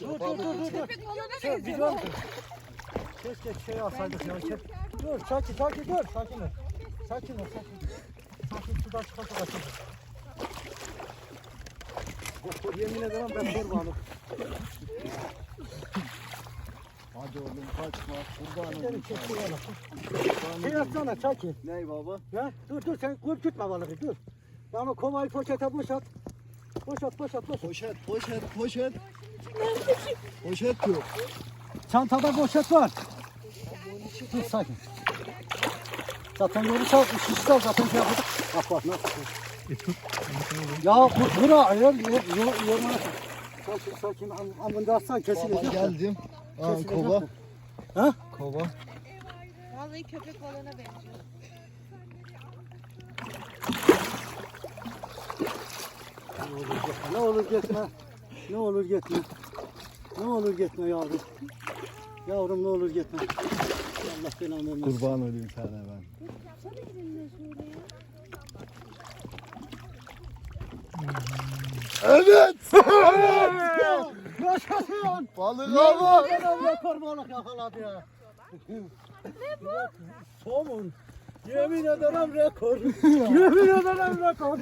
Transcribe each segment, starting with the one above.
dur dur dur. dur. Köpek balığına Şey, benziyor. biliyor musun? Keşke şey alsaydık ya. Kep... Dur sakin sakin dur sakin ol. Sakin ol sakin. Sakin sudan çıkarsa kaçırdı. Yemin ederim ben kör balık. Hadi oğlum kaçma. Kurbanım. Seni çekti yana. Şey yapsana sakin. Ney baba? Ya dur dur sen korkutma balığı dur. Ben o kovayı poşete boşalt. Boşalt boşalt boşalt. Poşet, poşet, poşet. Poşet yok. Çantada poşet var. Dur sakin. Zaten yolu sal, şişler zaten şey yapıyorduk. Bak bak nasıl. ya bu bura yor, yormana. Sakin sakin, am- amında aslan Baba kesilecek. geldim. Aa, kova. Ha? Kova. Vallahi köpek balığına benziyor. Ne olur gitme. Ne olur gitme. Ne olur gitme yavrum. Yavrum ne olur gitme. Allah belanı vermesin. Kurban olayım sana ben. Evet. Yaşasın. Balık? Ne rekor balık yakaladı ya. Ne bu? Somun. Yemin ederim rekor. Yemin ederim rekor.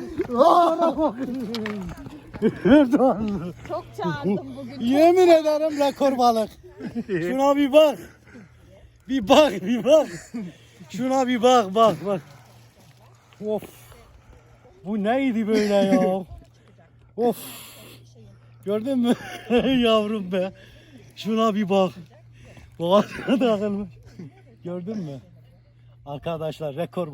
Erdoğan. Çok çağırdım bugün. Yemin ederim rekor balık. Şuna bir bak. Bir bak, bir bak. Şuna bir bak, bak, bak. Of. Bu neydi böyle ya? Of. Gördün mü? Yavrum be. Şuna bir bak. Boğazına takılmış. Gördün mü? Arkadaşlar rekor